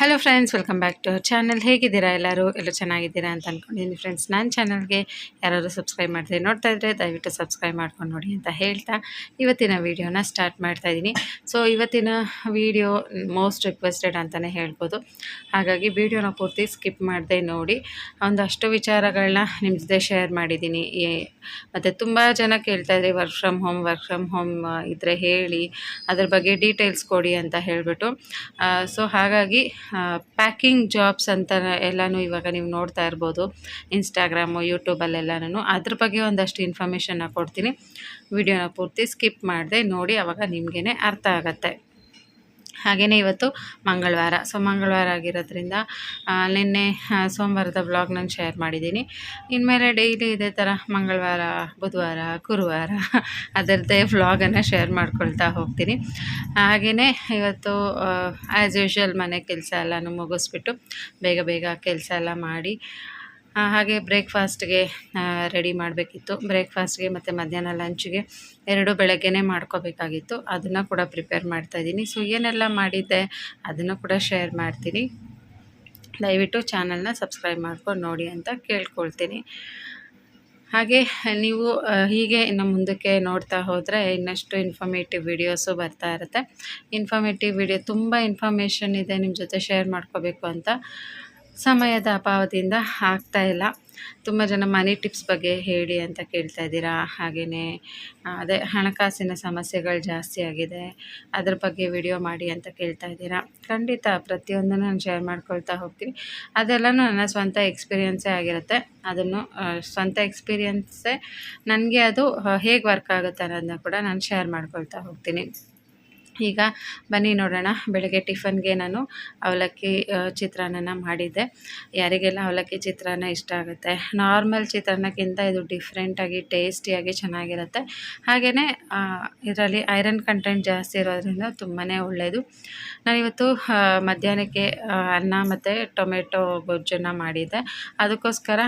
Hello friends welcome back to our channel ಹೇಗಿದ್ದೀರಾ ಎಲ್ಲರೂ? ಎಲ್ಲ ಚೆನ್ನಾಗಿದ್ದೀರಾ ಅಂತ ಅಂದ್ಕೊಂಡಿದ್ದೀನಿ ಫ್ರೆಂಡ್ಸ್ ನನ್ನ ಚಾನಲ್ಗೆ ಯಾರಾದರೂ ಸಬ್ಸ್ಕ್ರೈಬ್ ಮಾಡಿದ್ರೆ ನೋಡ್ತಾ ಇದ್ದರೆ ದಯವಿಟ್ಟು ಸಬ್ಸ್ಕ್ರೈಬ್ ಮಾಡ್ಕೊಂಡು ನೋಡಿ ಅಂತ ಹೇಳ್ತಾ ಇವತ್ತಿನ ವೀಡಿಯೋನ ಸ್ಟಾರ್ಟ್ ಮಾಡ್ತಾ ಇದ್ದೀನಿ. ಸೊ ಇವತ್ತಿನ ವೀಡಿಯೋ ಮೋಸ್ಟ್ ರಿಕ್ವೆಸ್ಟೆಡ್ ಅಂತಲೇ ಹೇಳ್ಬೋದು. ಹಾಗಾಗಿ ವೀಡಿಯೋನ ಪೂರ್ತಿ ಸ್ಕಿಪ್ ಮಾಡದೆ ನೋಡಿ. ಒಂದಷ್ಟು ವಿಚಾರಗಳನ್ನ ನಿಮ್ಮ ಜೊತೆ ಶೇರ್ ಮಾಡಿದ್ದೀನಿ. ಮತ್ತು ತುಂಬ ಜನ ಕೇಳ್ತಾ ಇದ್ರಿ work from home work from home ಇದ್ದರೆ ಹೇಳಿ, ಅದ್ರ ಬಗ್ಗೆ ಡೀಟೇಲ್ಸ್ ಕೊಡಿ ಅಂತ ಹೇಳಿಬಿಟ್ಟು. ಸೊ ಹಾಗಾಗಿ ಪ್ಯಾಕಿಂಗ್ ಜಾಬ್ಸ್ ಅಂತ ಎಲ್ಲನೂ ಇವಾಗ ನೀವು ನೋಡ್ತಾ ಇರ್ಬೋದು. ಇನ್ಸ್ಟಾಗ್ರಾಮು ಯೂಟ್ಯೂಬಲ್ಲೆಲ್ಲನೂ ಅದ್ರ ಬಗ್ಗೆ ಒಂದಷ್ಟು ಇನ್ಫಾರ್ಮೇಷನ್ನ ಕೊಡ್ತೀನಿ. ವಿಡಿಯೋನ ಪೂರ್ತಿ ಸ್ಕಿಪ್ ಮಾಡಿದೆ ನೋಡಿ, ಅವಾಗ ನಿಮಗೇ ಅರ್ಥ ಆಗುತ್ತೆ. ಹಾಗೆಯೇ ಇವತ್ತು ಮಂಗಳವಾರ. ಸೊ, ಮಂಗಳವಾರ ಆಗಿರೋದ್ರಿಂದ ನಿನ್ನೆ ಸೋಮವಾರದ ಬ್ಲಾಗ್ ನಾನು ಶೇರ್ ಮಾಡಿದ್ದೀನಿ. ಇನ್ಮೇಲೆ ಡೈಲಿ ಇದೇ ಥರ ಮಂಗಳವಾರ, ಬುಧವಾರ, ಗುರುವಾರ ಅದರದ್ದೇ ವ್ಲಾಗನ್ನು ಶೇರ್ ಮಾಡ್ಕೊಳ್ತಾ ಹೋಗ್ತೀನಿ. ಹಾಗೆಯೇ ಇವತ್ತು ಆ್ಯಸ್ ಯೂಶ್ವಲ್ ಮನೆ ಕೆಲಸ ಎಲ್ಲನೂ ಮುಗಿಸ್ಬಿಟ್ಟು ಬೇಗ ಬೇಗ ಕೆಲಸ ಎಲ್ಲ ಮಾಡಿ ಹಾಗೆ ಬ್ರೇಕ್ಫಾಸ್ಟ್ಗೆ ರೆಡಿ ಮಾಡಬೇಕಿತ್ತು. ಬ್ರೇಕ್ಫಾಸ್ಟ್ಗೆ ಮತ್ತು ಮಧ್ಯಾಹ್ನ ಲಂಚ್ಗೆ ಎರಡು ಬೆಳಗ್ಗೆನೇ ಮಾಡ್ಕೋಬೇಕಾಗಿತ್ತು. ಅದನ್ನು ಕೂಡ ಪ್ರಿಪೇರ್ ಮಾಡ್ತಾಯಿದ್ದೀನಿ ಸೊ ಏನೆಲ್ಲ ಮಾಡಿದ್ದೆ ಅದನ್ನು ಕೂಡ ಶೇರ್ ಮಾಡ್ತೀನಿ. ದಯವಿಟ್ಟು ಚಾನಲ್ನ ಸಬ್ಸ್ಕ್ರೈಬ್ ಮಾಡ್ಕೊಂಡು ನೋಡಿ ಅಂತ ಕೇಳ್ಕೊಳ್ತೀನಿ. ಹಾಗೆ, ನೀವು ಹೀಗೆ ಇನ್ನು ಮುಂದಕ್ಕೆ ನೋಡ್ತಾ ಹೋದರೆ ಇನ್ನಷ್ಟು ಇನ್ಫಾರ್ಮೇಟಿವ್ ವಿಡಿಯೋಸು ಬರ್ತಾ ಇರುತ್ತೆ. ಇನ್ಫಾರ್ಮೇಟಿವ್ ವಿಡಿಯೋ ತುಂಬ ಇನ್ಫಾರ್ಮೇಷನ್ ಇದೆ. ನಿಮ್ಮ ಜೊತೆ ಶೇರ್ ಮಾಡ್ಕೋಬೇಕು ಅಂತ. ಸಮಯದ ಅಭಾವದಿಂದ ಇಲ್ಲ. ತುಂಬ ಜನ ಮನಿ ಟಿಪ್ಸ್ ಬಗ್ಗೆ ಹೇಳಿ ಅಂತ ಕೇಳ್ತಾ ಇದ್ದೀರಾ? ಹಾಗೆಯೇ ಅದೇ ಹಣಕಾಸಿನ ಸಮಸ್ಯೆಗಳು ಜಾಸ್ತಿ ಆಗಿದೆ. ಅದ್ರ ಬಗ್ಗೆ ವಿಡಿಯೋ ಮಾಡಿ ಅಂತ ಕೇಳ್ತಾ ಇದ್ದೀರಾ? ಖಂಡಿತ, ಪ್ರತಿಯೊಂದನ್ನು ನಾನು ಶೇರ್ ಮಾಡ್ಕೊಳ್ತಾ ಹೋಗ್ತೀನಿ. ಅದೆಲ್ಲನೂ ನನ್ನ ಸ್ವಂತ ಎಕ್ಸ್ಪೀರಿಯನ್ಸೇ ಆಗಿರುತ್ತೆ. ಅದನ್ನು ಸ್ವಂತ ಎಕ್ಸ್ಪೀರಿಯನ್ಸೇ, ನನಗೆ ಅದು ಹೇಗೆ ವರ್ಕ್ ಆಗುತ್ತೆ ಅನ್ನೋದನ್ನ ಕೂಡ ನಾನು ಶೇರ್ ಮಾಡ್ಕೊಳ್ತಾ ಹೋಗ್ತೀನಿ. ಈಗ ಬನ್ನಿ ನೋಡೋಣ. ಬೆಳಗ್ಗೆ ಟಿಫನ್ಗೆ ನಾನು ಅವಲಕ್ಕಿ ಚಿತ್ರಾನ್ನ ಮಾಡಿದ್ದೆ. ಯಾರಿಗೆಲ್ಲ ಅವಲಕ್ಕಿ, ಚಿತ್ರಾನ್ನ ಇಷ್ಟ ಆಗುತ್ತೆ? ನಾರ್ಮಲ್ ಚಿತ್ರಾನ್ನಕ್ಕಿಂತ ಇದು ಡಿಫ್ರೆಂಟಾಗಿ ಟೇಸ್ಟಿಯಾಗಿ ಚೆನ್ನಾಗಿರುತ್ತೆ. ಹಾಗೆಯೇ ಇದರಲ್ಲಿ ಐರನ್ ಕಂಟೆಂಟ್ ಜಾಸ್ತಿ ಇರೋದ್ರಿಂದ ತುಂಬಾ ಒಳ್ಳೆಯದು ನಾನಿವತ್ತು ಮಧ್ಯಾಹ್ನಕ್ಕೆ ಅನ್ನ ಮತ್ತು ಟೊಮೆಟೊ ಗೊಜ್ಜನ್ನು ಮಾಡಿದ್ದೆ. ಅದಕ್ಕೋಸ್ಕರ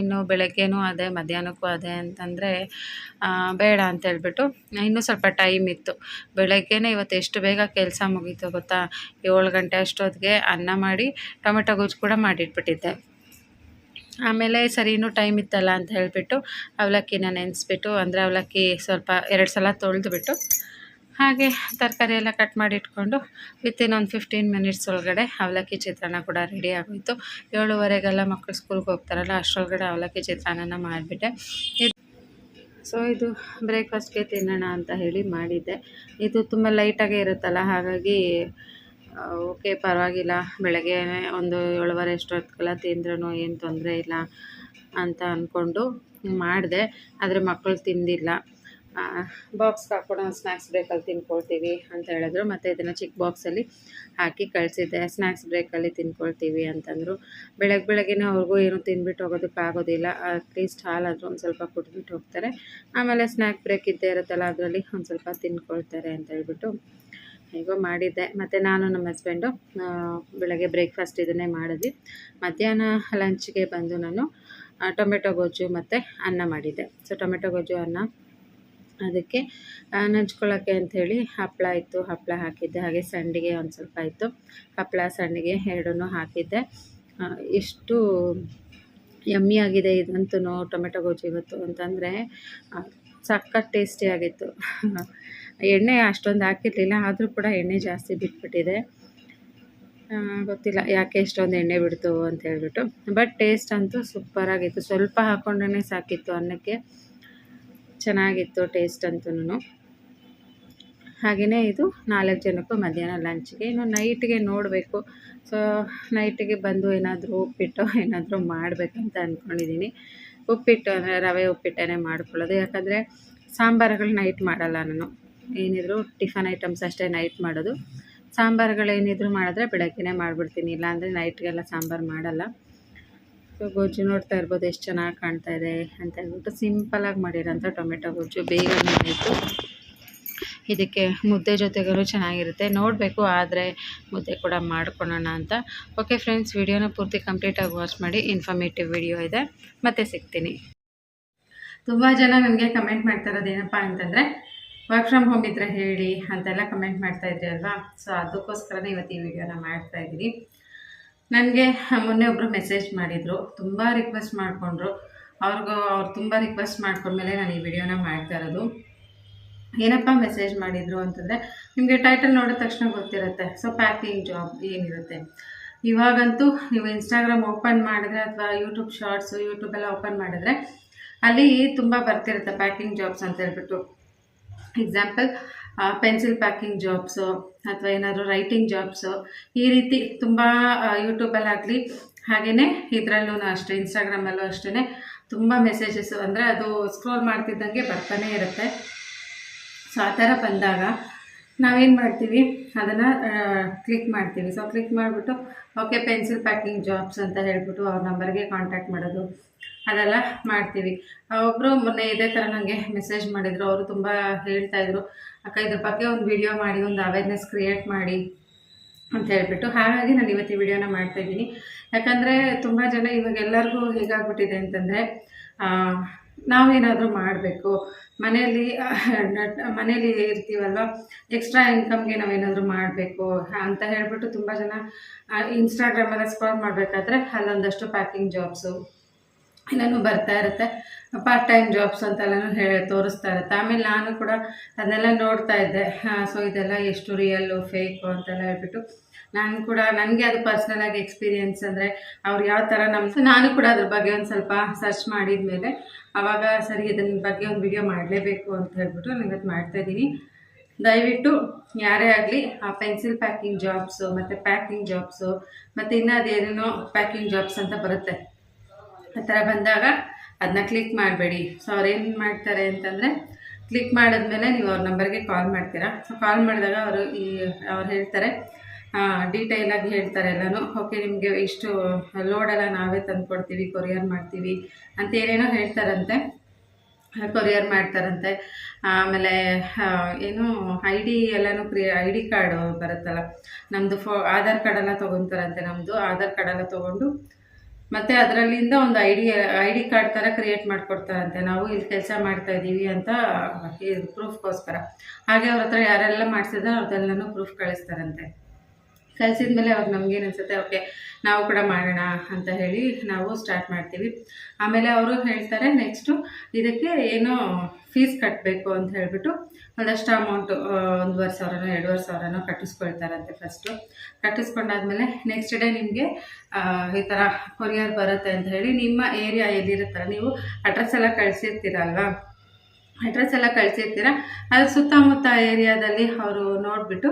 ಇನ್ನು ಬೆಳಗ್ಗೆನೂ ಅದೇ, ಮಧ್ಯಾಹ್ನಕ್ಕೂ ಅದೇ ಅಂತಂದರೆ ಬೇಡ ಅಂತ ಹೇಳ್ಬಿಟ್ಟು, ಇನ್ನೂ ಸ್ವಲ್ಪ ಟೈಮ್ ಇತ್ತು. ಬೆಳಗ್ಗೆನೇ ಇವತ್ತು ಎಷ್ಟು ಬೇಗ ಕೆಲಸ ಮುಗೀತು ಗೊತ್ತಾ? ಏಳು ಗಂಟೆ ಅಷ್ಟೊತ್ತಿಗೆ ಅನ್ನ ಮಾಡಿ ಟೊಮೆಟೊ ಗೊಜ್ಜು ಕೂಡ ಮಾಡಿಟ್ಬಿಟ್ಟಿದ್ದೆ. ಆಮೇಲೆ ಸರಿ, ಇನ್ನೂ ಟೈಮ್ ಇತ್ತಲ್ಲ ಅಂತ ಹೇಳಿಬಿಟ್ಟು ಅವಲಕ್ಕಿನ ನೆನೆಸ್ಬಿಟ್ಟು, ಅಂದರೆ ಅವಲಕ್ಕಿ ಸ್ವಲ್ಪ ಎರಡು ಸಲ ತೊಳೆದುಬಿಟ್ಟು, ಹಾಗೆ ತರಕಾರಿ ಎಲ್ಲ ಕಟ್ ಮಾಡಿ ಇಟ್ಕೊಂಡು ವಿತಿನ್ ಒಂದು ಫಿಫ್ಟೀನ್ ಮಿನಿಟ್ಸ್ ಒಳಗಡೆ ಅವಲಕ್ಕಿ ಚಿತ್ರಾನ್ನ ಕೂಡ ರೆಡಿ ಆಗೋಯಿತು. ಏಳುವರೆಗೆಲ್ಲ ಮಕ್ಕಳು ಸ್ಕೂಲ್ಗೆ ಹೋಗ್ತಾರಲ್ಲ, ಅಷ್ಟರೊಳಗಡೆ ಅವಲಕ್ಕಿ ಚಿತ್ರಾನ್ನ ಮಾಡಿಬಿಟ್ಟೆ. ಸೊ ಇದು ಬ್ರೇಕ್ಫಾಸ್ಟ್ಗೆ ತಿನ್ನೋಣ ಅಂತ ಹೇಳಿ ಮಾಡಿದ್ದೆ. ಇದು ತುಂಬ ಲೈಟಾಗೇ ಇರುತ್ತಲ್ಲ, ಹಾಗಾಗಿ ಓಕೆ, ಪರವಾಗಿಲ್ಲ. ಬೆಳಗ್ಗೆ ಒಂದು ಏಳುವರೆ ಅಷ್ಟೊತ್ತಿಗೆಲ್ಲ ತಿಂದ್ರೂ ಏನು ತೊಂದರೆ ಇಲ್ಲ ಅಂತ ಅಂದ್ಕೊಂಡು ಮಾಡಿದೆ. ಆದರೆ ಮಕ್ಕಳು ತಿಂದಿಲ್ಲ. ಬಾಕ್ಸ್ಗೆ ಹಾಕ್ಕೊಂಡು ಸ್ನ್ಯಾಕ್ಸ್ ಬ್ರೇಕಲ್ಲಿ ತಿನ್ಕೊಳ್ತೀವಿ ಅಂತ ಹೇಳಿದ್ರು. ಮತ್ತು ಇದನ್ನು ಚಿಕ್ಕ ಬಾಕ್ಸಲ್ಲಿ ಹಾಕಿ ಕಳಿಸಿದ್ದೆ. ಸ್ನ್ಯಾಕ್ಸ್ ಬ್ರೇಕಲ್ಲಿ ತಿನ್ಕೊಳ್ತೀವಿ ಅಂತಂದರು. ಬೆಳಗ್ಗೆ ಬೆಳಗ್ಗೆನೇ ಅವ್ರಿಗೂ ಏನು ತಿಂದ್ಬಿಟ್ಟು ಹೋಗೋದಕ್ಕಾಗೋದಿಲ್ಲ ಅಟ್ಲೀಸ್ಟ್ ಹಾಲಾದರೂ ಒಂದು ಸ್ವಲ್ಪ ಕುಟ್ಬಿಟ್ಟು ಹೋಗ್ತಾರೆ. ಆಮೇಲೆ ಸ್ನ್ಯಾಕ್ ಬ್ರೇಕ್ ಇದ್ದೇ ಇರುತ್ತಲ್ಲ, ಅದರಲ್ಲಿ ಒಂದು ಸ್ವಲ್ಪ ತಿನ್ಕೊಳ್ತಾರೆ ಅಂತ ಹೇಳ್ಬಿಟ್ಟು ಹೇಗೋ ಮಾಡಿದ್ದೆ. ಮತ್ತು ನಾನು ನಮ್ಮ ಹಸ್ಬೆಂಡು ಬೆಳಗ್ಗೆ ಬ್ರೇಕ್ಫಾಸ್ಟ್ ಇದನ್ನೇ ಮಾಡಿದ್ವಿ. ಮಧ್ಯಾಹ್ನ ಲಂಚ್ಗೆ ಬಂದು ನಾನು ಟೊಮೆಟೊ ಗೊಜ್ಜು ಮತ್ತು ಅನ್ನ ಮಾಡಿದ್ದೆ. ಸೊ ಟೊಮೆಟೊ ಗೊಜ್ಜು, ಅನ್ನ ಅದಕ್ಕೆ ನೆಂಚ್ಕೊಳ್ಳೋಕ್ಕೆ ಅಂಥೇಳಿ ಹಪ್ಪಳ ಇತ್ತು. ಹಪ್ಪಳ ಹಾಕಿದ್ದೆ. ಹಾಗೆ ಸಂಡಿಗೆ ಒಂದು ಸ್ವಲ್ಪ ಇತ್ತು. ಹಪ್ಪಳ ಸಂಡಿಗೆ ಎರಡನ್ನೂ ಹಾಕಿದ್ದೆ. ಎಷ್ಟು ಯಮ್ಮಿ ಆಗಿದೆ ಇದಂತೂ ಟೊಮೆಟೊ ಗೊಜ್ಜು ಇವತ್ತು ಅಂತಂದರೆ ಸಖತ್ ಟೇಸ್ಟಿಯಾಗಿತ್ತು ಎಣ್ಣೆ ಅಷ್ಟೊಂದು ಹಾಕಿರಲಿಲ್ಲ, ಆದರೂ ಕೂಡ ಎಣ್ಣೆ ಜಾಸ್ತಿ ಬಿಟ್ಬಿಟ್ಟಿದೆ. ಗೊತ್ತಿಲ್ಲ ಯಾಕೆ ಇಷ್ಟೊಂದು ಎಣ್ಣೆ ಬಿಡ್ತು ಅಂತ ಹೇಳ್ಬಿಟ್ಟು. ಬಟ್ ಟೇಸ್ಟ್ ಅಂತೂ ಸೂಪರಾಗಿತ್ತು ಸ್ವಲ್ಪ ಹಾಕ್ಕೊಂಡ್ರೆ ಸಾಕಿತ್ತು ಅನ್ನಕ್ಕೆ. ಚೆನ್ನಾಗಿತ್ತು ಟೇಸ್ಟ್ ಅಂತೂ ಹಾಗೆಯೇ ಇದು ನಾಲ್ಕು ಜನಕ್ಕೂ ಮಧ್ಯಾಹ್ನ ಲಂಚ್ಗೆ ಇನ್ನು ನೈಟ್ಗೆ ನೋಡಬೇಕು. ಸೊ ನೈಟಿಗೆ ಬಂದು ಏನಾದರೂ ಉಪ್ಪಿಟ್ಟು, ಏನಾದರೂ ಮಾಡಬೇಕಂತ ಅಂದ್ಕೊಂಡಿದ್ದೀನಿ ಉಪ್ಪಿಟ್ಟು ಅಂದರೆ ರವೆ ಉಪ್ಪಿಟ್ಟೇ ಮಾಡ್ಕೊಳ್ಳೋದು. ಯಾಕಂದರೆ ಸಾಂಬಾರುಗಳು ನೈಟ್ ಮಾಡಲ್ಲ ನಾನು. ಏನಿದ್ರು ಟಿಫನ್ ಐಟಮ್ಸ್ ಅಷ್ಟೇ ನೈಟ್ ಮಾಡೋದು. ಸಾಂಬಾರುಗಳೇನಿದ್ರು ಮಾಡಿದ್ರೆ ಬೆಳಗ್ಗೆನೇ ಮಾಡಿಬಿಡ್ತೀನಿ. ಇಲ್ಲಾಂದರೆ ನೈಟ್ಗೆಲ್ಲ ಸಾಂಬಾರು ಮಾಡಲ್ಲ. ಸೊ ಗೊಜ್ಜು ನೋಡ್ತಾ ಇರ್ಬೋದು, ಎಷ್ಟು ಚೆನ್ನಾಗಿ ಕಾಣ್ತಾ ಇದೆ ಅಂತ ಹೇಳ್ಬಿಟ್ಟು ಸಿಂಪಲಾಗಿ ಮಾಡಿರೋಂಥ ಟೊಮೆಟೊ ಗೊಜ್ಜು ಬೇಗ ಮಾಡಿದ್ದು ಇದಕ್ಕೆ ಮುದ್ದೆ ಜೊತೆಗೂ ಚೆನ್ನಾಗಿರುತ್ತೆ. ನೋಡಬೇಕು, ಆದರೆ ಮುದ್ದೆ ಕೂಡ ಮಾಡ್ಕೊಳೋಣ ಅಂತ. ಓಕೆ ಫ್ರೆಂಡ್ಸ್ ವಿಡಿಯೋನ ಪೂರ್ತಿ ಕಂಪ್ಲೀಟಾಗಿ ವಾಚ್ ಮಾಡಿ ಇನ್ಫಾರ್ಮೇಟಿವ್ ವಿಡಿಯೋ ಇದೆ. ಮತ್ತೆ ಸಿಗ್ತೀನಿ. ತುಂಬ ಜನ ನನಗೆ ಕಮೆಂಟ್ ಮಾಡ್ತಾ ಇರೋದು ಏನಪ್ಪ ಅಂತಂದರೆ ವರ್ಕ್ ಫ್ರಮ್ ಹೋಮ್ ಇದ್ದರೆ ಹೇಳಿ ಅಂತೆಲ್ಲ ಕಮೆಂಟ್ ಮಾಡ್ತಾ ಇದ್ರಿ ಅಲ್ವಾ? ಸೊ ಅದಕ್ಕೋಸ್ಕರನೇ ಇವತ್ತು ಈ ವಿಡಿಯೋನ ಮಾಡ್ತಾ ಇದ್ದೀನಿ. ನನಗೆ ಮೊನ್ನೆ ಒಬ್ಬರು ಮೆಸೇಜ್ ಮಾಡಿದರು, ತುಂಬ ರಿಕ್ವೆಸ್ಟ್ ಮಾಡಿಕೊಂಡ್ರು. ಅವ್ರಿಗೂ, ಅವ್ರು ತುಂಬ ರಿಕ್ವೆಸ್ಟ್ ಮಾಡ್ಕೊಂಡ್ಮೇಲೆ ನಾನು ಈ ವಿಡಿಯೋನ ಮಾಡ್ತಾ ಇರೋದು. ಏನಪ್ಪ ಮೆಸೇಜ್ ಮಾಡಿದರು ಅಂತಂದರೆ, ನಿಮಗೆ ಟೈಟಲ್ ನೋಡಿದ ತಕ್ಷಣ ಗೊತ್ತಿರುತ್ತೆ. ಸೊ ಪ್ಯಾಕಿಂಗ್ ಜಾಬ್ ಏನಿರುತ್ತೆ. ಇವಾಗಂತೂ ನೀವು ಇನ್ಸ್ಟಾಗ್ರಾಮ್ ಓಪನ್ ಮಾಡಿದ್ರೆ ಅಥವಾ ಯೂಟ್ಯೂಬ್ ಶಾರ್ಟ್ಸು ಯೂಟ್ಯೂಬೆಲ್ಲ ಓಪನ್ ಮಾಡಿದ್ರೆ, ಅಲ್ಲಿ ತುಂಬ ಬರ್ತಿರುತ್ತೆ ಪ್ಯಾಕಿಂಗ್ ಜಾಬ್ಸ್ ಅಂತ ಹೇಳ್ಬಿಟ್ಟು. ಎಕ್ಸಾಂಪಲ್ ಪೆನ್ಸಿಲ್ ಪ್ಯಾಕಿಂಗ್ ಜಾಬ್ಸು ಅಥವಾ ಏನಾದರೂ ರೈಟಿಂಗ್ ಜಾಬ್ಸು ಈ ರೀತಿ ತುಂಬ ಯೂಟ್ಯೂಬಲ್ಲಾಗಲಿ ಹಾಗೆಯೇ ಇದರಲ್ಲೂ ಅಷ್ಟೇ ಇನ್ಸ್ಟಾಗ್ರಾಮಲ್ಲೂ ಅಷ್ಟೇ ತುಂಬ ಮೆಸೇಜಸ್ಸು ಅಂದರೆ ಅದು ಸ್ಕ್ರೋಲ್ ಮಾಡ್ತಿದ್ದಂಗೆ ಬರ್ತಾನೆ ಇರುತ್ತೆ. ಸೊ ಆ ಥರ ಬಂದಾಗ ನಾವೇನು ಮಾಡ್ತೀವಿ? ಅದನ್ನು ಕ್ಲಿಕ್ ಮಾಡ್ತೀವಿ. ಸೊ ಕ್ಲಿಕ್ ಮಾಡಿಬಿಟ್ಟು ಓಕೆ ಪೆನ್ಸಿಲ್ ಪ್ಯಾಕಿಂಗ್ ಜಾಬ್ಸ್ ಅಂತ ಹೇಳ್ಬಿಟ್ಟು ಅವ್ರ ನಂಬರ್ಗೆ ಕಾಂಟ್ಯಾಕ್ಟ್ ಮಾಡೋದು. ಅದೆಲ್ಲ ಮಾಡ್ತೀವಿ. ಒಬ್ಬರು ಮೊನ್ನೆ ಇದೇ ಥರ ನನಗೆ ಮೆಸೇಜ್ ಮಾಡಿದರು. ಅವರು ತುಂಬ ಹೇಳ್ತಾಯಿದ್ರು ಅಕ್ಕ, ಇದ್ರ ಬಗ್ಗೆ ಒಂದು ವಿಡಿಯೋ ಮಾಡಿ, ಒಂದು ಅವೇರ್ನೆಸ್ ಕ್ರಿಯೇಟ್ ಮಾಡಿ ಅಂತ ಹೇಳ್ಬಿಟ್ಟು. ಹಾಗಾಗಿ ನಾನು ಇವತ್ತು ಈ ವಿಡಿಯೋನ ಮಾಡ್ತಾಯಿದ್ದೀನಿ ಯಾಕಂದರೆ ತುಂಬ ಜನ ಇವಾಗ ಎಲ್ಲರಿಗೂ ಹೇಗಾಗ್ಬಿಟ್ಟಿದೆ ಅಂತಂದರೆ ನಾವೇನಾದರೂ ಮಾಡಬೇಕು. ಮನೆಯಲ್ಲಿ ಮನೆಯಲ್ಲಿ ಇರ್ತೀವಲ್ವ? ಎಕ್ಸ್ಟ್ರಾ ಇನ್ಕಮ್ಗೆ ನಾವೇನಾದರೂ ಮಾಡಬೇಕು ಅಂತ ಹೇಳ್ಬಿಟ್ಟು ತುಂಬ ಜನ ಇನ್ಸ್ಟಾಗ್ರಾಮಲ್ಲಿ ಸ್ಕ್ರಾಲ್ ಮಾಡಬೇಕಾದ್ರೆ ಅಲ್ಲೊಂದಷ್ಟು ಪ್ಯಾಕಿಂಗ್ ಜಾಬ್ಸು ಎಲ್ಲನೂ ಬರ್ತಾ ಇರುತ್ತೆ. ಪಾರ್ಟ್ ಟೈಮ್ ಜಾಬ್ಸ್ ಅಂತೆಲ್ಲನೂ ಹೇಳಿ ತೋರಿಸ್ತಾ ಇರುತ್ತೆ. ಆಮೇಲೆ ನಾನು ಕೂಡ ಅದನ್ನೆಲ್ಲ ನೋಡ್ತಾ ಇದ್ದೆ. ಸೊ ಇದೆಲ್ಲ ಎಷ್ಟು ರಿಯಲ್ಲು ಫೇಕು ಅಂತೆಲ್ಲ ಹೇಳ್ಬಿಟ್ಟು. ನಾನು ಕೂಡ, ನನಗೆ ಅದು ಪರ್ಸ್ನಲ್ ಆಗಿ ಎಕ್ಸ್ಪೀರಿಯೆನ್ಸ್ ಅಂದರೆ ಅವ್ರು ಯಾವ ಥರ ನಮ್ಮ ನಾನು ಕೂಡ ಅದ್ರ ಬಗ್ಗೆ ಒಂದು ಸ್ವಲ್ಪ ಸರ್ಚ್ ಮಾಡಿದ ಮೇಲೆ ಆವಾಗ ಸರಿ ಇದನ್ನ ಬಗ್ಗೆ ಒಂದು ವಿಡಿಯೋ ಮಾಡಲೇಬೇಕು ಅಂತ ಹೇಳ್ಬಿಟ್ಟು ನಾನು ಮಾಡ್ತಾ ಇದ್ದೀನಿ. ದಯವಿಟ್ಟು ಯಾರೇ ಆಗಲಿ, ಆ ಪೆನ್ಸಿಲ್ ಪ್ಯಾಕಿಂಗ್ ಜಾಬ್ಸು ಮತ್ತು ಪ್ಯಾಕಿಂಗ್ ಜಾಬ್ಸು ಮತ್ತು ಇನ್ನೂ ಅದೇನೇನೋ ಪ್ಯಾಕಿಂಗ್ ಜಾಬ್ಸ್ ಅಂತ ಬರುತ್ತೆ. ಆ ಥರ ಬಂದಾಗ ಅದನ್ನ ಕ್ಲಿಕ್ ಮಾಡಬೇಡಿ. ಸೊ ಅವ್ರೇನು ಮಾಡ್ತಾರೆ ಅಂತಂದರೆ ಕ್ಲಿಕ್ ಮಾಡಿದ್ಮೇಲೆ ನೀವು ಅವ್ರ ನಂಬರ್ಗೆ ಕಾಲ್ ಮಾಡ್ತೀರಾ. ಸೊ ಕಾಲ್ ಮಾಡಿದಾಗ ಅವರು ಈ, ಅವ್ರು ಹೇಳ್ತಾರೆ ಡೀಟೇಲಾಗಿ ಹೇಳ್ತಾರೆ ಎಲ್ಲನೂ. ಓಕೆ ನಿಮಗೆ ಇಷ್ಟು ಲೋಡೆಲ್ಲ ನಾವೇ ತಂದು ಕೊಡ್ತೀವಿ ಕೊರಿಯರ್ ಮಾಡ್ತೀವಿ ಅಂತ ಏನೇನೋ ಹೇಳ್ತಾರಂತೆ. ಕೊರಿಯರ್ ಮಾಡ್ತಾರಂತೆ. ಆಮೇಲೆ ಏನು ಐ ಡಿ ಎಲ್ಲನೂ ಕ್ರಿಯೇ ಐ ಡಿ ಕಾರ್ಡು ಬರುತ್ತಲ್ಲ ನಮ್ಮದು ಫೋ, ಆಧಾರ್ ಕಾರ್ಡೆಲ್ಲ ತೊಗೊತಾರಂತೆ ನಮ್ಮದು ಆಧಾರ್ ಕಾರ್ಡೆಲ್ಲ ತೊಗೊಂಡು ಮತ್ತು ಅದರಲ್ಲಿಂದ ಒಂದು I D I D card ಥರ ಕ್ರಿಯೇಟ್ ಮಾಡಿಕೊಡ್ತಾರಂತೆ. ನಾವು ಇಲ್ಲಿ ಕೆಲಸ ಮಾಡ್ತಾ ಇದ್ದೀವಿ ಅಂತ ಪ್ರೂಫ್ಗೋಸ್ಕರ ಹಾಗೆ ಅವ್ರ ಹತ್ರ ಯಾರೆಲ್ಲ ಮಾಡಿಸಿದ್ರೆ ಅವ್ರದ್ದೆಲ್ಲನೂ ಪ್ರೂಫ್ ಕಳಿಸ್ತಾರಂತೆ. ಕಲಿಸಿದ ಮೇಲೆ ಅವಾಗ ನಮಗೇನು ಅನಿಸುತ್ತೆ, ಓಕೆ, ನಾವು ಕೂಡ ಮಾಡೋಣ ಅಂತ ಹೇಳಿ ನಾವು ಸ್ಟಾರ್ಟ್ ಮಾಡ್ತೀವಿ. ಆಮೇಲೆ ಅವರು ಹೇಳ್ತಾರೆ, ನೆಕ್ಸ್ಟು ಇದಕ್ಕೆ ಏನೋ ಫೀಸ್ ಕಟ್ಟಬೇಕು ಅಂತ ಹೇಳಿಬಿಟ್ಟು ಒಂದಷ್ಟು ಅಮೌಂಟು ಒಂದೂವರೆ ಸಾವಿರನೋ, ಎರಡೂವರೆ ಸಾವಿರನೋ ಕಟ್ಟಿಸ್ಕೊಳ್ತಾರಂತೆ ಫಸ್ಟು ಕಟ್ಟಿಸ್ಕೊಂಡಾದ್ಮೇಲೆ ನೆಕ್ಸ್ಟ್ ಡೇ ನಿಮಗೆ ಈ ಥರ ಕೊರಿಯರ್ ಬರುತ್ತೆ ಅಂತ ಹೇಳಿ ನಿಮ್ಮ ಏರಿಯಾ ಎಲ್ಲಿರುತ್ತಲ್ಲ ನೀವು ಅಡ್ರೆಸ್ ಎಲ್ಲ ಕಳಿಸಿರ್ತೀರಲ್ವಾ ಅಡ್ರೆಸ್ ಎಲ್ಲ ಕಳಿಸಿರ್ತೀರ, ಅದು ಸುತ್ತಮುತ್ತ ಏರಿಯಾದಲ್ಲಿ ಅವರು ನೋಡಿಬಿಟ್ಟು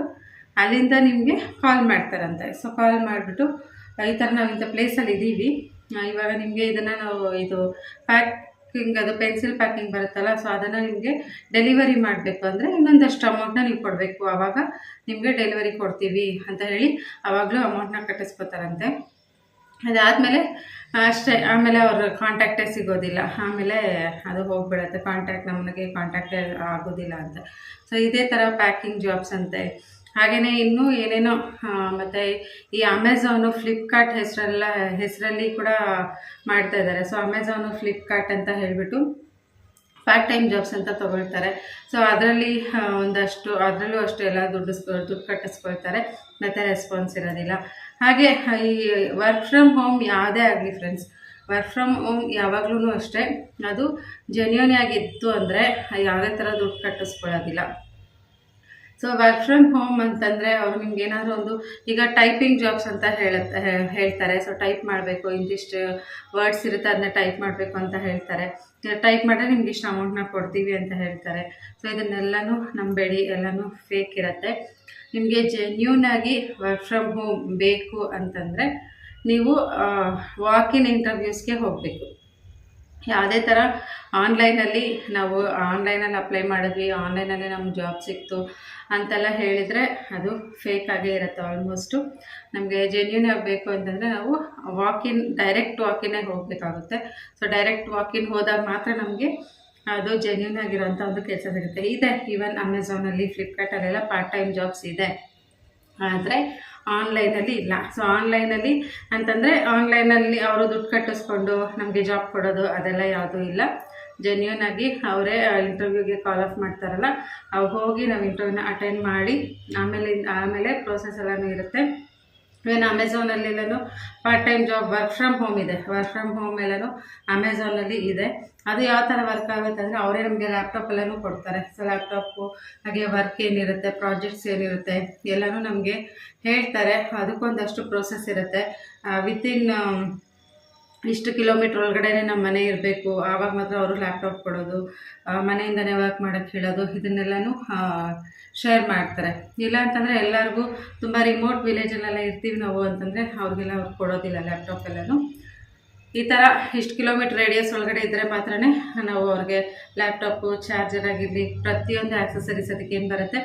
ಅಲ್ಲಿಂದ ನಿಮಗೆ ಕಾಲ್ ಮಾಡ್ತಾರಂತೆ. ಸೊ ಕಾಲ್ ಮಾಡಿಬಿಟ್ಟು, ಈ ಥರ ನಾವು ಇಂಥ ಪ್ಲೇಸಲ್ಲಿ ಇದ್ದೀವಿ ಇವಾಗ ನಿಮಗೆ ಇದನ್ನು ನಾವು ಇದು ಪ್ಯಾಕಿಂಗ್ ಅದು ಪೆನ್ಸಿಲ್ ಪ್ಯಾಕಿಂಗ್ ಬರುತ್ತಲ್ಲ ಸೊ ಅದನ್ನು ನಿಮಗೆ ಡೆಲಿವರಿ ಮಾಡಬೇಕು ಅಂದರೆ ಇನ್ನೊಂದಷ್ಟು ಅಮೌಂಟ್ನ ನೀವು ಕೊಡಬೇಕು. ಆವಾಗ ನಿಮಗೆ ಡೆಲಿವರಿ ಕೊಡ್ತೀವಿ ಅಂತ ಹೇಳಿ ಆವಾಗಲೂ ಅಮೌಂಟ್ನ ಕಟ್ಟಿಸ್ಕೋತಾರಂತೆ. ಅದಾದಮೇಲೆ ಅಷ್ಟೇ, ಆಮೇಲೆ ಅವ್ರ ಕಾಂಟ್ಯಾಕ್ಟೇ ಸಿಗೋದಿಲ್ಲ. ಆಮೇಲೆ ಅದು ಹೋಗ್ಬಿಡತ್ತೆ. ಕಾಂಟ್ಯಾಕ್ಟ್ ನಮಗೆ ಕಾಂಟ್ಯಾಕ್ಟೇ ಆಗೋದಿಲ್ಲ ಅಂತ. ಸೊ ಇದೇ ಥರ ಪ್ಯಾಕಿಂಗ್ ಜಾಬ್ಸ್ ಅಂತೆ. ಹಾಗೆಯೇ ಇನ್ನೂ ಏನೇನೋ ಮತ್ತು ಈ ಅಮೆಝಾನು ಫ್ಲಿಪ್ಕಾರ್ಟ್ ಹೆಸರೆಲ್ಲ, ಹೆಸರಲ್ಲಿ ಕೂಡ ಮಾಡ್ತಾ ಇದ್ದಾರೆ. ಸೊ ಅಮೆಝಾನು ಫ್ಲಿಪ್ಕಾರ್ಟ್ ಅಂತ ಹೇಳಿಬಿಟ್ಟು ಪಾರ್ಟ್ ಟೈಮ್ ಜಾಬ್ಸ್ ಅಂತ ತೊಗೊಳ್ತಾರೆ. ಸೊ ಅದರಲ್ಲಿ ಒಂದಷ್ಟು, ಅದರಲ್ಲೂ ಅಷ್ಟು ಎಲ್ಲ ದುಡ್ಡು ದುಡ್ಡು ಕಟ್ಟಿಸ್ಕೊಳ್ತಾರೆ. ಮತ್ತು ರೆಸ್ಪಾನ್ಸ್ ಇರೋದಿಲ್ಲ. ಹಾಗೆ ಈ ವರ್ಕ್ ಫ್ರಮ್ ಹೋಮ್ ಯಾವುದೇ ಆಗಲಿ ಫ್ರೆಂಡ್ಸ್ ವರ್ಕ್ ಫ್ರಮ್ ಹೋಮ್ ಯಾವಾಗಲೂ ಅಷ್ಟೇ. ಅದು ಜೆನ್ಯೂನ್ ಆಗಿತ್ತು ಅಂದರೆ ಯಾವುದೇ ಥರ ದುಡ್ಡು ಕಟ್ಟಿಸ್ಕೊಳ್ಳೋದಿಲ್ಲ. ಸೊ ವರ್ಕ್ ಫ್ರಮ್ ಹೋಮ್ ಅಂತಂದರೆ ಅವ್ರು ನಿಮ್ಗೆ ಏನಾದರೂ ಒಂದು ಈಗ ಟೈಪಿಂಗ್ ಜಾಬ್ಸ್ ಅಂತ ಹೇಳುತ್ತೆ ಹೇಳ್ತಾರೆ. ಸೊ ಟೈಪ್ ಮಾಡಬೇಕು ಇಂತಿಷ್ಟು ವರ್ಡ್ಸ್ ಇರುತ್ತೆ ಅದನ್ನ ಟೈಪ್ ಮಾಡಬೇಕು ಅಂತ ಹೇಳ್ತಾರೆ. ಟೈಪ್ ಮಾಡಿದ್ರೆ ನಿಮ್ಗೆ ಇಷ್ಟು ಅಮೌಂಟ್ನ ಕೊಡ್ತೀವಿ ಅಂತ ಹೇಳ್ತಾರೆ. ಸೊ ಇದನ್ನೆಲ್ಲನೂ ನಂಬೇಡಿ, ಎಲ್ಲನೂ ಫೇಕ್ ಇರುತ್ತೆ. ನಿಮಗೆ ಜೆನ್ಯೂನಾಗಿ ವರ್ಕ್ ಫ್ರಮ್ ಹೋಮ್ ಬೇಕು ಅಂತಂದರೆ ನೀವು ವಾಕಿನ್ ಇಂಟರ್ವ್ಯೂಸ್ಗೆ ಹೋಗಬೇಕು. ಯಾವುದೇ ಥರ ಆನ್ಲೈನಲ್ಲಿ ನಾವು ಆನ್ಲೈನಲ್ಲಿ ಅಪ್ಲೈ ಮಾಡಿದ್ವಿ ಆನ್ಲೈನಲ್ಲಿ ನಮ್ಗೆ ಜಾಬ್ ಸಿಕ್ತು ಅಂತೆಲ್ಲ ಹೇಳಿದರೆ ಅದು ಫೇಕ್ ಆಗೇ ಇರುತ್ತೆ ಆಲ್ಮೋಸ್ಟು ನಮಗೆ ಜೆನ್ಯೂನ್ ಆಗಬೇಕು ಅಂತಂದರೆ ನಾವು ವಾಕಿನ್ ಡೈರೆಕ್ಟ್ ವಾಕಿನೇ ಹೋಗಬೇಕಾಗುತ್ತೆ. ಸೊ ಡೈರೆಕ್ಟ್ ವಾಕಿನ್ ಹೋದಾಗ ಮಾತ್ರ ನಮಗೆ ಅದು ಜೆನ್ಯೂನ್ ಆಗಿರೋಂಥ ಒಂದು ಕೆಲಸ ಸಿಗುತ್ತೆ. ಇದೆ ಈವನ್ ಅಮೆಝಾನಲ್ಲಿ ಫ್ಲಿಪ್ಕಾರ್ಟಲ್ಲೆಲ್ಲ ಪಾರ್ಟ್ ಟೈಮ್ ಜಾಬ್ಸ್ ಇದೆ. ಆದರೆ ಆನ್ಲೈನಲ್ಲಿ ಇಲ್ಲ. ಸೊ ಆನ್ಲೈನಲ್ಲಿ ಅಂತಂದರೆ ಆನ್ಲೈನಲ್ಲಿ ಅವರು ದುಡ್ಡು ಕಟ್ಟಿಸ್ಕೊಂಡು ನಮಗೆ ಜಾಬ್ ಕೊಡೋದು ಅದೆಲ್ಲ ಯಾವುದೂ ಇಲ್ಲ. ಜೆನ್ಯೂನ್ ಆಗಿ ಅವರೇ ಇಂಟರ್ವ್ಯೂಗೆ ಕಾಲ್ ಆಫ್ ಮಾಡ್ತಾರಲ್ಲ, ಅವ್ರು ಹೋಗಿ ನಾವು ಇಂಟರ್ವ್ಯೂನ ಅಟೆಂಡ್ ಮಾಡಿ, ಆಮೇಲೆ ಆಮೇಲೆ ಪ್ರೋಸೆಸ್ ಎಲ್ಲನೂ ಇರುತ್ತೆ. Even ಅಮೆಝಾನಲ್ಲೆಲ್ಲೂ part time job work from home ಇದೆ. ವರ್ಕ್ ಫ್ರಮ್ ಹೋಮ್ ಎಲ್ಲನೂ ಅಮೆಝಾನಲ್ಲಿ ಇದೆ. ಅದು ಯಾವ ಥರ ವರ್ಕ್ ಆಗುತ್ತೆ ಅಂದರೆ ಅವರೇ ನಮಗೆ ಲ್ಯಾಪ್ಟಾಪ್ ಎಲ್ಲನೂ ಕೊಡ್ತಾರೆ. ಸೊ ಲ್ಯಾಪ್ಟಾಪು ಹಾಗೆ ವರ್ಕ್ ಏನಿರುತ್ತೆ ಪ್ರಾಜೆಕ್ಟ್ಸ್ ಏನಿರುತ್ತೆ, ಎಲ್ಲನೂ ನಮಗೆ ಹೇಳ್ತಾರೆ. ಅದಕ್ಕೊಂದಷ್ಟು ಪ್ರೋಸೆಸ್ ಇರುತ್ತೆ. ವಿತಿನ್ ಇಷ್ಟು ಕಿಲೋಮೀಟ್ರ್ ಒಳಗಡೆ ನಮ್ಮ ಮನೆ ಇರಬೇಕು. ಆವಾಗ ಮಾತ್ರ ಅವರು ಲ್ಯಾಪ್ಟಾಪ್ ಕೊಡೋದು ಮನೆಯಿಂದನೇ ವರ್ಕ್ ಮಾಡೋಕ್ಕೆ ಹೇಳೋದು, ಇದನ್ನೆಲ್ಲನೂ ಶೇರ್ ಮಾಡ್ತಾರೆ. ಇಲ್ಲ ಅಂತಂದರೆ ಎಲ್ಲರಿಗೂ ತುಂಬ ರಿಮೋಟ್ ವಿಲೇಜಲ್ಲೆಲ್ಲ ಇರ್ತೀವಿ ನಾವು ಅಂತಂದರೆ ಅವ್ರಿಗೆಲ್ಲ ಅವ್ರು ಕೊಡೋದಿಲ್ಲ ಲ್ಯಾಪ್ಟಾಪ್ ಎಲ್ಲನೂ. ಈ ಥರ ಇಷ್ಟು ಕಿಲೋಮೀಟ್ರ್ ರೇಡಿಯಸ್ ಒಳಗಡೆ ಇದ್ದರೆ ಮಾತ್ರ ನಾವು ಅವ್ರಿಗೆ ಲ್ಯಾಪ್ಟಾಪು ಚಾರ್ಜರ್ ಆಗಿರಲಿ, ಪ್ರತಿಯೊಂದು ಆ್ಯಕ್ಸಸರೀಸ್ ಅದಕ್ಕೆ ಏನು ಬರುತ್ತೆ,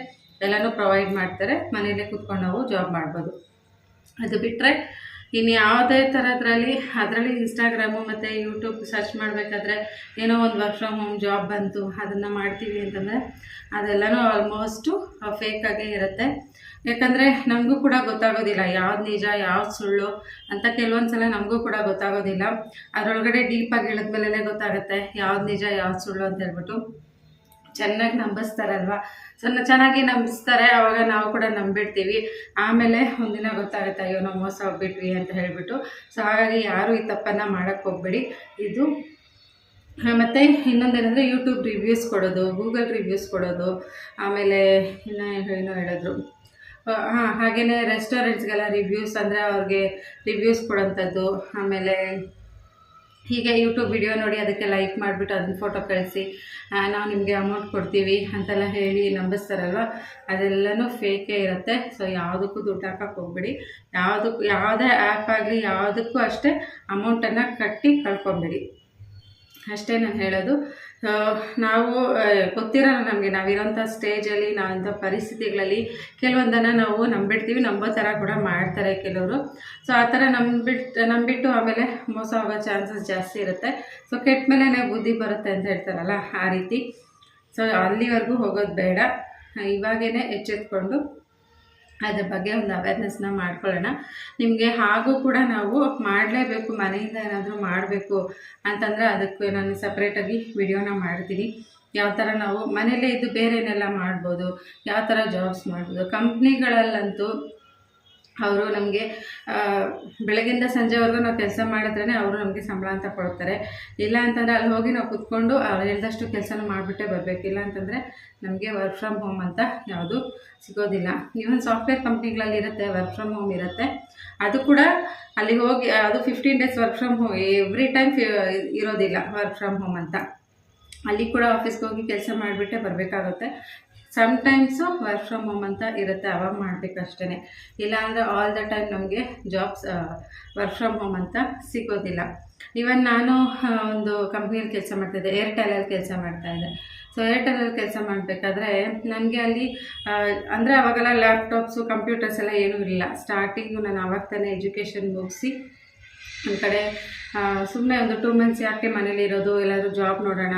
ಎಲ್ಲನೂ ಪ್ರೊವೈಡ್ ಮಾಡ್ತಾರೆ. ಮನೆಯಲ್ಲೇ ಕೂತ್ಕೊಂಡು ನಾವು ಜಾಬ್ ಮಾಡ್ಬೋದು. ಅದು ಬಿಟ್ಟರೆ ಇನ್ನು ಯಾವುದೇ ಥರದ್ರಲ್ಲಿ ಅದರಲ್ಲಿ ಇನ್ಸ್ಟಾಗ್ರಾಮು ಮತ್ತು ಯೂಟ್ಯೂಬ್ ಸರ್ಚ್ ಮಾಡಬೇಕಾದ್ರೆ ಏನೋ ಒಂದು ವರ್ಕ್ ಫ್ರಮ್ ಹೋಮ್ ಜಾಬ್ ಬಂತು, ಅದನ್ನು ಮಾಡ್ತೀವಿ ಅಂತಂದರೆ ಅದೆಲ್ಲನೂ ಆಲ್ಮೋಸ್ಟು ಫೇಕಾಗೇ ಇರುತ್ತೆ. ಯಾಕಂದರೆ ನಮಗೂ ಕೂಡ ಗೊತ್ತಾಗೋದಿಲ್ಲ ಯಾವ್ದು ನಿಜ, ಯಾವ್ದು ಸುಳ್ಳು ಅಂತ ಕೆಲವೊಂದು ಸಲ ನಮಗೂ ಕೂಡ ಗೊತ್ತಾಗೋದಿಲ್ಲ. ಅದರೊಳಗಡೆ ಡೀಪಾಗಿ ಇಳಿದ್ಮೇಲೆ ಗೊತ್ತಾಗುತ್ತೆ ಯಾವ್ದು ನಿಜ, ಯಾವ್ದು ಸುಳ್ಳು ಅಂತ ಹೇಳ್ಬಿಟ್ಟು. ಚೆನ್ನಾಗಿ ನಂಬಿಸ್ತಾರಲ್ವ? ಸೊ ಚೆನ್ನಾಗಿ ನಂಬಿಸ್ತಾರೆ, ಅವಾಗ ನಾವು ಕೂಡ ನಂಬಿಡ್ತೀವಿ ಆಮೇಲೆ ಒಂದಿನ ಗೊತ್ತಾಗುತ್ತೆ, ಅಯ್ಯೋ, ನಾವು ಮೋಸ ಹೋಗ್ಬಿಟ್ವಿ ಅಂತ ಹೇಳಿಬಿಟ್ಟು. ಸೊ ಹಾಗಾಗಿ ಯಾರು ಈ ತಪ್ಪನ್ನು ಮಾಡೋಕ್ಕೆ ಹೋಗ್ಬೇಡಿ. ಇದು ಮತ್ತು ಇನ್ನೊಂದೇನೆಂದರೆ ಯೂಟ್ಯೂಬ್ ರಿವ್ಯೂಸ್ ಕೊಡೋದು ಗೂಗಲ್ ರಿವ್ಯೂಸ್ ಕೊಡೋದು. ಆಮೇಲೆ ಇನ್ನೂ ಏನೋ ಹೇಳಿದ್ರು. ಹಾಂ ಹಾಗೆಯೇ ರೆಸ್ಟೋರೆಂಟ್ಸ್ಗೆಲ್ಲ ರಿವ್ಯೂಸ್ ಅಂದರೆ ಅವ್ರಿಗೆ ರಿವ್ಯೂಸ್ ಕೊಡೋಂಥದ್ದು. ಆಮೇಲೆ ಹೀಗೆ ಯೂಟ್ಯೂಬ್ ವಿಡಿಯೋ ನೋಡಿ ಅದಕ್ಕೆ ಲೈಕ್ ಮಾಡಿಬಿಟ್ಟು ಅದನ್ನ ಫೋಟೋ ಕಳಿಸಿ. ನಾವು ನಿಮಗೆ ಅಮೌಂಟ್ ಕೊಡ್ತೀವಿ ಅಂತೆಲ್ಲ ಹೇಳಿ ನಂಬಿಸ್ತಾರಲ್ವ? ಅದೆಲ್ಲನೂ ಫೇಕೇ ಇರುತ್ತೆ. ಸೊ ಯಾವುದಕ್ಕೂ ದುಡ್ಡು ಹಾಕಕ್ಕೆ ಹೋಗ್ಬೇಡಿ. ಯಾವುದಕ್ಕೂ ಯಾವುದೇ ಆ್ಯಪ್ ಆಗಲಿ ಯಾವುದಕ್ಕೂ ಅಷ್ಟೇ ಅಮೌಂಟನ್ನು ಕಟ್ಟಿ ಕಳ್ಕೊಬೇಡಿ. ಅಷ್ಟೇ ನಾನು ಹೇಳೋದು. ಆ, ನಾವು ಆ, ಗೊತ್ತಿರಲ್ಲ ನಮಗೆ ನಾವಿರೋಂಥ ಸ್ಟೇಜಲ್ಲಿ ನಾವಂಥ ಪರಿಸ್ಥಿತಿಗಳಲ್ಲಿ ಕೆಲವೊಂದನ್ನು ನಾವು ನಂಬಿಡ್ತೀವಿ ನಂಬೋ ಥರ ಕೂಡ ಮಾಡ್ತಾರೆ ಕೆಲವರು. ಸೊ ಆ ಥರ ನಂಬಿಟ್ಟು ನಂಬಿಟ್ಟು ಆಮೇಲೆ ಮೋಸ ಆಗೋ ಚಾನ್ಸಸ್ ಜಾಸ್ತಿ ಇರುತ್ತೆ. ಸೊ ಕೆಟ್ಟ ಮೇಲೆ ಬುದ್ಧಿ ಬರುತ್ತೆ ಅಂತ ಹೇಳ್ತಾರಲ್ಲ ಆ ರೀತಿ. ಸೊ ಅಲ್ಲಿವರೆಗೂ ಹೋಗೋದು ಬೇಡ. ಇವಾಗೇ ಎಚ್ಚೆತ್ಕೊಂಡು ಅದ್ರ ಬಗ್ಗೆ ಒಂದು ಅವೇರ್ನೆಸ್ನ ಮಾಡ್ಕೊಳ್ಳೋಣ. ನಿಮಗೆ ಹಾಗೂ ಕೂಡ ನಾವು ಮಾಡಲೇಬೇಕು, ಮನೆಯಿಂದ ಏನಾದರೂ ಮಾಡಬೇಕು ಅಂತಂದರೆ ಅದಕ್ಕೆ ನಾನು ಸಪ್ರೇಟಾಗಿ ವಿಡಿಯೋನ ಮಾಡ್ತೀನಿ. ಯಾವ ಥರ ನಾವು ಮನೇಲೇ ಇದ್ದು ಬೇರೆನೆಲ್ಲ ಮಾಡ್ಬೋದು, ಯಾವ ಥರ ಜಾಬ್ಸ್ ಮಾಡ್ಬೋದು ಕಂಪ್ನಿಗಳಲ್ಲಂತೂ ಅವರು ನಮಗೆ ಬೆಳಗಿಂದ ಸಂಜೆವರೆಗೂ ನಾವು ಕೆಲಸ ಮಾಡಿದ್ರೇ ಅವರು ನಮಗೆ ಸಂಬಳ ಅಂತ ಕೊಡ್ತಾರೆ. ಇಲ್ಲ ಅಂತಂದರೆ ಅಲ್ಲಿ ಹೋಗಿ ನಾವು ಕುತ್ಕೊಂಡು ಅವ್ರು ಹೇಳಿದಷ್ಟು ಕೆಲಸನ ಮಾಡಿಬಿಟ್ಟೇ ಬರಬೇಕು. ಇಲ್ಲ ಅಂತಂದರೆ ನಮಗೆ ವರ್ಕ್ ಫ್ರಮ್ ಹೋಮ್ ಅಂತ ಯಾವುದು ಸಿಗೋದಿಲ್ಲ. ಈವನ್ ಸಾಫ್ಟ್ವೇರ್ ಕಂಪ್ನಿಗಳಲ್ಲಿ ಇರುತ್ತೆ ವರ್ಕ್ ಫ್ರಮ್ ಹೋಮ್ ಇರುತ್ತೆ. ಅದು ಕೂಡ ಅಲ್ಲಿ ಹೋಗಿ, ಅದು fifteen days work from home every time ಇರೋದಿಲ್ಲ ವರ್ಕ್ ಫ್ರಮ್ ಹೋಮ್ ಅಂತ. ಅಲ್ಲಿ ಕೂಡ ಆಫೀಸ್ಗೆ ಹೋಗಿ ಕೆಲಸ ಮಾಡಿಬಿಟ್ಟೆ ಬರಬೇಕಾಗುತ್ತೆ. ಸಮ್ಟೈಮ್ಸು ವರ್ಕ್ ಫ್ರಮ್ ಹೋಮ್ ಅಂತ ಇರುತ್ತೆ, ಅವಾಗ ಮಾಡಬೇಕಷ್ಟೇ ಇಲ್ಲ ಇಲ್ಲಾಂದರೆ ಆಲ್ ದ ಟೈಮ್ ನಮಗೆ ಜಾಬ್ಸ್ ವರ್ಕ್ ಫ್ರಮ್ ಹೋಮ್ ಅಂತ ಸಿಗೋದಿಲ್ಲ. ಇವನ್ ನಾನು ಒಂದು ಕಂಪ್ನಿಯಲ್ಲಿ ಕೆಲಸ ಮಾಡ್ತಾಯಿದ್ದೆ ಏರ್ಟೆಲಲ್ಲಿ ಕೆಲಸ ಮಾಡ್ತಾಯಿದ್ದೆ ಸೊ ಏರ್ಟೆಲಲ್ಲಿ ಕೆಲಸ ಮಾಡಬೇಕಾದ್ರೆ ನನಗೆ ಅಲ್ಲಿ ಅಂದರೆ ಅವಾಗೆಲ್ಲ ಲ್ಯಾಪ್ಟಾಪ್ಸು ಕಂಪ್ಯೂಟರ್ಸ್ ಎಲ್ಲ ಏನೂ ಇರಲಿಲ್ಲ ಸ್ಟಾರ್ಟಿಂಗು ನಾನು ಅವಾಗ ತಾನೇ ಎಜುಕೇಷನ್ ಮುಗಿಸಿ, ಒಂದು ಕಡೆ ಸುಮ್ಮನೆ ಒಂದು ಟೂ ಮಂತ್ಸ್ ಯಾಕೆ ಮನೇಲಿ ಇರೋದು, ಎಲ್ಲಾದರೂ ಜಾಬ್ ನೋಡೋಣ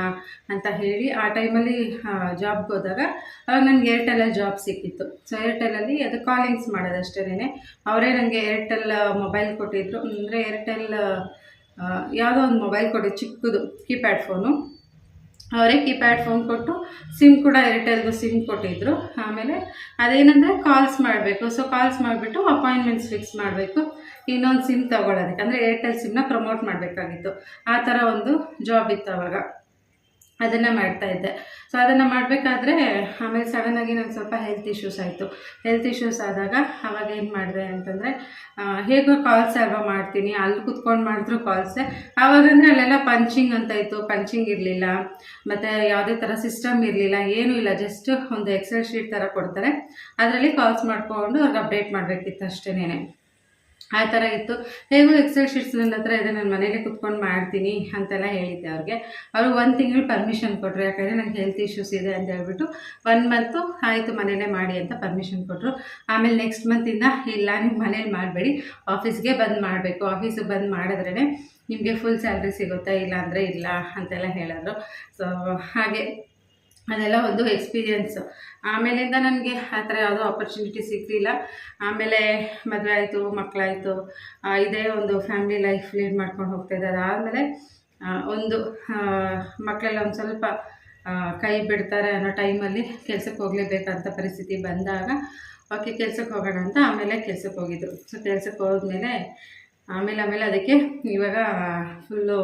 ಅಂತ ಹೇಳಿ ಆ ಟೈಮಲ್ಲಿ ಜಾಬ್ಗೆ ಹೋದಾಗ ಅವಾಗ ನನಗೆ ಏರ್ಟೆಲಲ್ಲಿ ಜಾಬ್ ಸಿಕ್ಕಿತ್ತು. ಸೊ ಏರ್ಟೆಲಲ್ಲಿ ಅದು ಕಾಲಿಂಗ್ಸ್ ಮಾಡೋದಷ್ಟೇ ಅವರೇ ನನಗೆ ಏರ್ಟೆಲ್ ಮೊಬೈಲ್ ಕೊಟ್ಟಿದ್ದರು ಅಂದರೆ ಏರ್ಟೆಲ್ ಯಾವುದೋ ಒಂದು ಮೊಬೈಲ್ ಕೊಟ್ಟಿದ್ದು ಚಿಕ್ಕದು ಕೀಪ್ಯಾಡ್ ಫೋನು ಅವರೇ ಕೀಪ್ಯಾಡ್ ಫೋನ್ ಕೊಟ್ಟು ಸಿಮ್ ಕೂಡ ಏರ್ಟೆಲ್ದು ಸಿಮ್ ಕೊಟ್ಟಿದ್ದರು ಆಮೇಲೆ ಅದೇನಂದರೆ ಕಾಲ್ಸ್ ಮಾಡಬೇಕು. ಸೊ ಕಾಲ್ಸ್ ಮಾಡಿಬಿಟ್ಟು ಅಪಾಯಿಂಟ್ಮೆಂಟ್ಸ್ ಫಿಕ್ಸ್ ಮಾಡಬೇಕು. ಇನ್ನೊಂದು ಸಿಮ್ ತೊಗೊಳೋದಕ್ಕೆ. ಅಂದರೆ ಏರ್ಟೆಲ್ ಸಿಮ್ನ ಪ್ರಮೋಟ್ ಮಾಡಬೇಕಾಗಿತ್ತು. ಆ ಥರ ಒಂದು ಜಾಬ್ ಇತ್ತು ಅವಾಗ. ಅದನ್ನು ಮಾಡ್ತಾ ಇದ್ದೆ. ಸೊ ಅದನ್ನು ಮಾಡಬೇಕಾದ್ರೆ ಆಮೇಲೆ ಸಡನ್ನಾಗಿ ನಂಗೆ ಸ್ವಲ್ಪ ಹೆಲ್ತ್ ಇಶ್ಯೂಸ್ ಆಯಿತು. ಹೆಲ್ತ್ ಇಶ್ಯೂಸ್ ಆದಾಗ ಅವಾಗ ಏನು ಮಾಡಿದೆ ಅಂತಂದರೆ ಹೇಗೋ ಕಾಲ್ಸ್ ಅಲ್ವಾ ಮಾಡ್ತೀನಿ, ಅಲ್ಲಿ ಕುತ್ಕೊಂಡು ಮಾಡಿದ್ರು ಕಾಲ್ಸೆ ಆವಾಗಂದರೆ ಅಲ್ಲೆಲ್ಲ ಪಂಚಿಂಗ್ ಅಂತ ಇತ್ತು ಪಂಚಿಂಗ್ ಇರಲಿಲ್ಲ. ಮತ್ತು ಯಾವುದೇ ಥರ ಸಿಸ್ಟಮ್ ಇರಲಿಲ್ಲ, ಏನೂ ಇಲ್ಲ ಜಸ್ಟ್ ಒಂದು ಎಕ್ಸೆಲ್ ಶೀಟ್ ಥರ ಕೊಡ್ತಾರೆ. ಅದರಲ್ಲಿ ಕಾಲ್ಸ್ ಮಾಡಿಕೊಂಡು ಅವ್ರಿಗೆ ಅಪ್ಡೇಟ್ ಮಾಡಬೇಕಿತ್ತು ಅಷ್ಟೇನೆ ಆ ಥರ ಇತ್ತು. ಹೇಗೂ ಎಕ್ಸೆಲ್ ಶೀಟ್ಸ್ ನನ್ನ ಹತ್ರ ಇದೆ, ನಾನು ಮನೇಲಿ ಕುತ್ಕೊಂಡು ಮಾಡ್ತೀನಿ ಅಂತೆಲ್ಲ ಹೇಳಿದ್ದೆ ಅವ್ರಿಗೆ. ಅವರು ಒಂದು ತಿಂಗಳು ಪರ್ಮಿಷನ್ ಕೊಟ್ಟರು ಯಾಕಂದರೆ ನಂಗೆ ಹೆಲ್ತ್ ಇಶ್ಯೂಸ್ ಇದೆ ಅಂತ ಹೇಳ್ಬಿಟ್ಟು ಒನ್ ಮಂತು ಆಯಿತು ಮನೇಲೇ ಮಾಡಿ ಅಂತ ಪರ್ಮಿಷನ್ ಕೊಟ್ಟರು ಆಮೇಲೆ ನೆಕ್ಸ್ಟ್ ಮಂತಿಂದ ಇಲ್ಲ, ನೀವು ಮನೇಲಿ ಮಾಡಬೇಡಿ ಆಫೀಸ್ಗೆ ಬಂದು ಮಾಡಬೇಕು. ಆಫೀಸಿಗೆ ಬಂದು ಮಾಡಿದ್ರೇ ನಿಮಗೆ ಫುಲ್ ಸ್ಯಾಲ್ರಿ ಸಿಗುತ್ತಾ ಇಲ್ಲ ಅಂದರೆ ಇಲ್ಲ ಅಂತೆಲ್ಲ ಹೇಳಿದ್ರು. ಸೊ ಹಾಗೆ ಅದೆಲ್ಲ ಒಂದು ಎಕ್ಸ್ಪೀರಿಯೆನ್ಸು ಆಮೇಲಿಂದ ನನಗೆ ಆ ಥರ ಯಾವುದೋ ಆಪರ್ಚುನಿಟಿ ಸಿಗಲಿಲ್ಲ. ಆಮೇಲೆ ಮದುವೆ ಆಯಿತು ಮಕ್ಕಳಾಯಿತು ಇದೇ ಒಂದು ಫ್ಯಾಮಿಲಿ ಲೈಫ್ ಲೀಡ್ ಮಾಡ್ಕೊಂಡು ಹೋಗ್ತಾಯಿದ್ದೆ ಆದಮೇಲೆ ಒಂದು ಮಕ್ಕಳೆಲ್ಲ ಒಂದು ಸ್ವಲ್ಪ ಕೈ ಬಿಡ್ತಾರೆ ಅನ್ನೋ ಟೈಮಲ್ಲಿ ಕೆಲಸಕ್ಕೆ ಹೋಗಲೇಬೇಕಂತ ಪರಿಸ್ಥಿತಿ ಬಂದಾಗ, ಓಕೆ, ಕೆಲಸಕ್ಕೆ ಹೋಗೋಣ ಅಂತ. ಆಮೇಲೆ ಕೆಲಸಕ್ಕೆ ಹೋಗಿದ್ದು ಸೊ ಕೆಲಸಕ್ಕೆ ಹೋದ್ಮೇಲೆ, ಆಮೇಲೆ ಆಮೇಲೆ ಅದಕ್ಕೆ ಇವಾಗ ಫುಲ್ಲು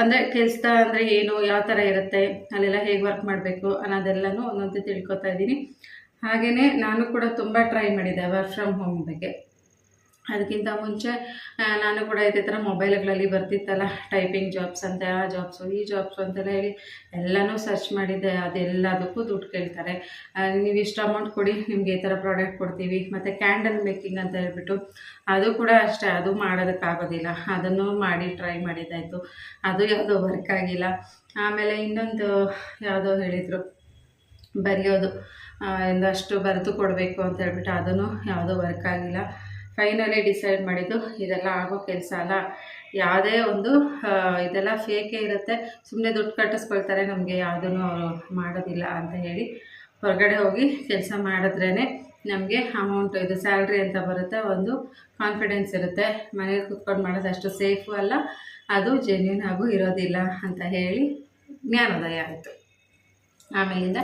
ಅಂದರೆ ಕೆಲಸ ಅಂದರೆ ಏನು, ಯಾವ ಥರ ಇರುತ್ತೆ, ಅಲ್ಲೆಲ್ಲ ಹೇಗೆ ವರ್ಕ್ ಮಾಡಬೇಕು ಅನ್ನೋದೆಲ್ಲನೂ ಒಂದೊಂದು ತಿಳ್ಕೊತಾ ಇದ್ದೀನಿ. ಹಾಗೆಯೇ ನಾನು ಕೂಡ ತುಂಬ ಟ್ರೈ ಮಾಡಿದ್ದೆ ವರ್ಕ್ ಫ್ರಮ್ ಹೋಮ್ ಬಗ್ಗೆ. ಅದಕ್ಕಿಂತ ಮುಂಚೆ ನಾನು ಕೂಡ ಇದೇ ಥರ ಮೊಬೈಲ್ಗಳಲ್ಲಿ ಬರ್ತಿತ್ತಲ್ಲ ಟೈಪಿಂಗ್ ಜಾಬ್ಸ್ ಅಂತ ಆ ಜಾಬ್ಸು ಈ ಜಾಬ್ಸು ಅಂತೆಲ್ಲ ಹೇಳಿ ಎಲ್ಲನೂ ಸರ್ಚ್ ಮಾಡಿದ್ದೆ ಅದೆಲ್ಲದಕ್ಕೂ ದುಡ್ಡು ಕೇಳ್ತಾರೆ. ನೀವು ಇಷ್ಟು ಅಮೌಂಟ್ ಕೊಡಿ ನಿಮಗೆ ಈ ಥರ ಪ್ರಾಡಕ್ಟ್ ಕೊಡ್ತೀವಿ ಮತ್ತು ಕ್ಯಾಂಡಲ್ ಮೇಕಿಂಗ್ ಅಂತ ಹೇಳ್ಬಿಟ್ಟು ಅದು ಕೂಡ ಅಷ್ಟೇ ಅದು ಮಾಡೋದಕ್ಕಾಗೋದಿಲ್ಲ. ಅದನ್ನು ಮಾಡಿ ಟ್ರೈ ಮಾಡಿದ್ದಾಯಿತು. ಅದು ಯಾವುದೋ ವರ್ಕ್ ಆಗಿಲ್ಲ. ಆಮೇಲೆ ಇನ್ನೊಂದು ಯಾವುದೋ ಹೇಳಿದರು ಬರೆಯೋದು ಆ, ಒಂದಷ್ಟು ಬರೆದು ಕೊಡಬೇಕು ಅಂತ ಹೇಳ್ಬಿಟ್ಟು ಅದನ್ನು ಯಾವುದೋ ವರ್ಕ್ ಆಗಿಲ್ಲ. ಫೈನಲಿ ಡಿಸೈಡ್ ಮಾಡಿದ್ದು. ಇದೆಲ್ಲ ಆಗೋ ಕೆಲಸ ಅಲ್ಲ. ಯಾವುದೇ ಒಂದು ಇದೆಲ್ಲ ಫೇಕೇ ಇರುತ್ತೆ. ಸುಮ್ಮನೆ ದುಡ್ಡು ಕಟ್ಟಿಸ್ಕೊಳ್ತಾರೆ. ನಮಗೆ ಯಾವುದೂ ಅವರು ಮಾಡೋದಿಲ್ಲ ಅಂತ ಹೇಳಿ ಹೊರಗಡೆ ಹೋಗಿ ಕೆಲಸ ಮಾಡಿದ್ರೇ ನಮಗೆ ಅಮೌಂಟ್ ಇದು ಸ್ಯಾಲ್ರಿ ಅಂತ ಬರುತ್ತೆ. ಒಂದು ಕಾನ್ಫಿಡೆನ್ಸ್ ಇರುತ್ತೆ. ಮನೇಲಿ ಕುತ್ಕೊಂಡು ಮಾಡೋದು ಅಷ್ಟು ಸೇಫು ಅಲ್ಲ. ಅದು ಜೆನ್ಯೂನ್ ಆಗೂ ಇರೋದಿಲ್ಲ ಅಂತ ಹೇಳಿ ಜ್ಞಾನೋದಯ ಆಯಿತು. ಆಮೇಲಿಂದ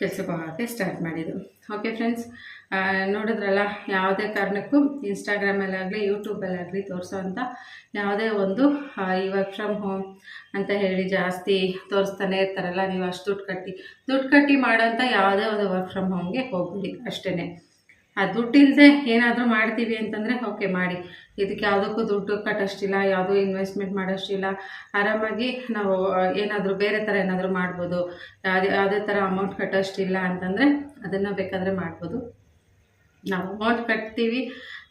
ಕೆಲ್ಸಕ್ಕೆ ಹೋಗೋಕ್ಕೆ ಸ್ಟಾರ್ಟ್ ಮಾಡಿದ್ದು. ಓಕೆ ಫ್ರೆಂಡ್ಸ್ ನೋಡಿದ್ರಲ್ಲ, ಯಾವುದೇ ಕಾರಣಕ್ಕೂ ಇನ್ಸ್ಟಾಗ್ರಾಮಲ್ಲಾಗಲಿ ಯೂಟ್ಯೂಬಲ್ಲಾಗಲಿ ತೋರಿಸೋವಂಥ ಯಾವುದೇ ಒಂದು ಈ ವರ್ಕ್ ಫ್ರಮ್ ಹೋಮ್ ಅಂತ ಹೇಳಿ ಜಾಸ್ತಿ ತೋರಿಸ್ತಾನೆ ಇರ್ತಾರಲ್ಲ, ನೀವು ಅಷ್ಟು ದುಡ್ಡು ಕಟ್ಟಿ ದುಡ್ಡು ಕಟ್ಟಿ ಮಾಡೋಂಥ ಯಾವುದೇ ಒಂದು ವರ್ಕ್ ಫ್ರಮ್ ಹೋಮ್ಗೆ ಹೋಗ್ಬಿಡಿ ಅಷ್ಟೇ ಆ ದುಡ್ಡಿಲ್ಲದೆ ಏನಾದರೂ ಮಾಡ್ತೀವಿ ಅಂತಂದರೆ ಓಕೆ ಮಾಡಿ. ಇದಕ್ಕೆ ಯಾವುದಕ್ಕೂ ದುಡ್ಡು ಕಟ್ಟೋಷ್ಟಿಲ್ಲ, ಯಾವುದೂ ಇನ್ವೆಸ್ಟ್ಮೆಂಟ್ ಮಾಡೋಷ್ಟಿಲ್ಲ. ಆರಾಮಾಗಿ ನಾವು ಏನಾದರೂ ಬೇರೆ ಥರ ಏನಾದರೂ ಮಾಡ್ಬೋದು. ಯಾವುದೇ ಯಾವುದೇ ಥರ ಅಮೌಂಟ್ ಕಟ್ಟೋಷ್ಟಿಲ್ಲ ಅಂತಂದರೆ ಅದನ್ನು ಬೇಕಾದರೆ ಮಾಡ್ಬೋದು. ನಾವು ಅಮೌಂಟ್ ಕಟ್ತೀವಿ,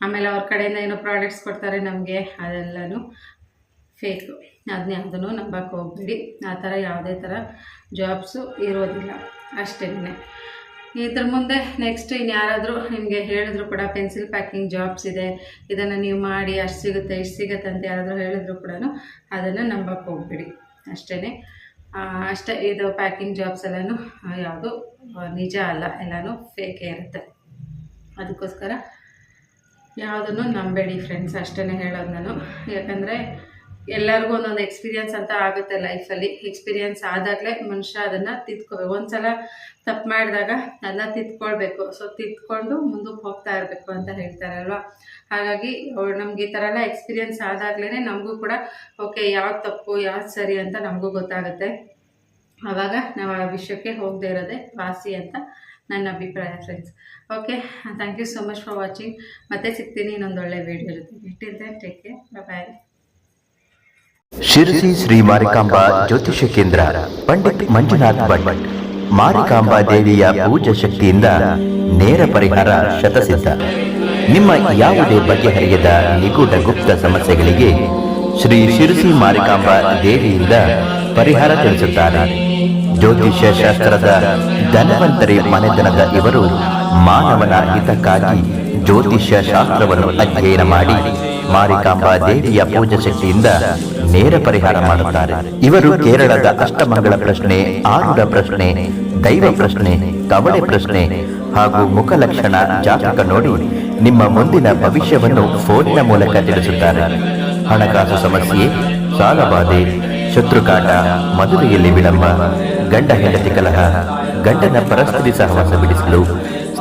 ಆಮೇಲೆ ಅವ್ರ ಕಡೆಯಿಂದ ಏನೋ ಪ್ರಾಡಕ್ಟ್ಸ್ ಕೊಡ್ತಾರೆ ನಮಗೆ, ಅದೆಲ್ಲನೂ ಫೇಕು ಅದನ್ನ ಯಾವುದನ್ನು ನಂಬಕ್ಕೆ ಹೋಗ್ಬೇಡಿ. ಆ ಥರ ಯಾವುದೇ ಥರ ಜಾಬ್ಸು ಇರೋದಿಲ್ಲ. ಅಷ್ಟೇ ಇದ್ರ ಮುಂದೆ ನೆಕ್ಸ್ಟ್ ಇನ್ಯಾರಾದರೂ ನಿಮಗೆ ಹೇಳಿದ್ರು ಕೂಡ ಪೆನ್ಸಿಲ್ ಪ್ಯಾಕಿಂಗ್ ಜಾಬ್ಸ್ ಇದೆ, ಇದನ್ನು ನೀವು ಮಾಡಿ ಅಷ್ಟು ಸಿಗುತ್ತೆ, ಇಷ್ಟು ಸಿಗುತ್ತೆ ಅಂತ ಯಾರಾದರೂ ಹೇಳಿದ್ರು ಕೂಡ ಅದನ್ನು ನಂಬಕ್ಕೆ ಹೋಗ್ಬಿಡಿ. ಅಷ್ಟೇ ಅಷ್ಟೇ ಇದು ಪ್ಯಾಕಿಂಗ್ ಜಾಬ್ಸ್ ಎಲ್ಲನೂ ಯಾವುದು ನಿಜ ಅಲ್ಲ, ಎಲ್ಲನೂ ಫೇಕೇ ಇರುತ್ತೆ. ಅದಕ್ಕೋಸ್ಕರ ಯಾವುದನ್ನು ನಂಬೇಡಿ ಫ್ರೆಂಡ್ಸ್ ಅಷ್ಟೇ ಹೇಳೋದು ನಾನು. ಯಾಕಂದರೆ ಎಲ್ಲರಿಗೂ ಒಂದೊಂದು ಎಕ್ಸ್ಪೀರಿಯನ್ಸ್ ಅಂತ ಆಗುತ್ತೆ ಲೈಫಲ್ಲಿ ಎಕ್ಸ್ಪೀರಿಯನ್ಸ್ ಆದಾಗಲೇ ಮನುಷ್ಯ ಅದನ್ನು ತಿದ್ಕೋಬೇಕು ಒಂದು ಸಲ ತಪ್ಪು ಮಾಡಿದಾಗ ಅದನ್ನ ತಿದ್ಕೊಳ್ಬೇಕು. ಸೊ ತಿದ್ಕೊಂಡು ಮುಂದಕ್ಕೆ ಹೋಗ್ತಾ ಇರಬೇಕು ಅಂತ ಹೇಳ್ತಾರಲ್ವ ಹಾಗಾಗಿ ನಮ್ಗೆ ಈ ಥರ ಎಲ್ಲ ಎಕ್ಸ್ಪೀರಿಯನ್ಸ್ ಆದಾಗಲೇ ನಮಗೂ ಕೂಡ ಓಕೆ ಯಾವ್ದು ತಪ್ಪು, ಯಾವ್ದು ಸರಿ ಅಂತ ನಮಗೂ ಗೊತ್ತಾಗುತ್ತೆ. ಆವಾಗ ನಾವು ಆ ವಿಷಯಕ್ಕೆ ಹೋಗದೇ ಇರೋದೇ ವಾಸಿ ಅಂತ ನನ್ನ ಅಭಿಪ್ರಾಯ friends okay thank you so much for watching ಮತ್ತೆ ಸಿಗ್ತೀನಿ ಇನ್ನೊಂದು ಒಳ್ಳೆ ವೀಡಿಯೋ ಇರುತ್ತೆ ಇಟ್ಟಿದ್ದೆ take care bye Sirsi Shri Marikamba ಜ್ಯೋತಿಷ ಕೇಂದ್ರ, ಪಂಡಿತ್ ಮಂಜುನಾಥ್ ಭಟ್, ಮಾರಿಕಾಂಬಾ ದೇವಿಯ ಪೂಜಾ ಶಕ್ತಿಯಿಂದ ನೇರ ಪರಿಹಾರ ಶತಸಿದ್ಧ. ನಿಮ್ಮ ಯಾವುದೇ ಬಗೆಹರಿಯದ ನಿಗೂಢ ಗುಪ್ತ ಸಮಸ್ಯೆಗಳಿಗೆ ಶ್ರೀ ಶಿರಸಿ ಮಾರಿಕಾಂಬಾ ದೇವಿಯಿಂದ ಪರಿಹಾರ ತಿಳಿಸುತ್ತಾರೆ. ಜ್ಯೋತಿಷ್ಯ ಶಾಸ್ತ್ರದ ಧನವಂತರಿ ಮನೆತನದ ಇವರು ಮಾನವನ ಹಿತಕ್ಕಾಗಿ ಜ್ಯೋತಿಷ್ಯ ಶಾಸ್ತ್ರವನ್ನು ಅಧ್ಯಯನ ಮಾಡಿ ಮಾರಿಕಾಂಬಾ ದೇವಿಯ ಪೂಜಾ ಶಕ್ತಿಯಿಂದ ನೇರ ಪರಿಹಾರ ಮಾಡುತ್ತಾರೆ. ಇವರು ಕೇರಳದ ಅಷ್ಟಮಂಗಳ ಪ್ರಶ್ನೆ ಆರುಡ ಪ್ರಶ್ನೆ, ದೈವ ಪ್ರಶ್ನೆ, ಕವಳೆ ಪ್ರಶ್ನೆ ಹಾಗೂ ಮುಖಲಕ್ಷಣ ಜಾತಕ ನೋಡಿ ನಿಮ್ಮ ಮುಂದಿನ ಭವಿಷ್ಯವನ್ನು ಫೋನಿನ ಮೂಲಕ ತಿಳಿಸುತ್ತಾರೆ. ಹಣಕಾಸು ಸಮಸ್ಯೆ ಸಾಲಬಾಧೆ ಶತ್ರುಕಾಟ ಮದುವೆಯಲ್ಲಿ ವಿಳಂಬ, ಗಂಡ ಹೆಂಡತಿ ಕಲಹ, ಗಂಡನ ಪರಸ್ಪರಿ ಸಹವಾಸ ಬಿಡಿಸಲು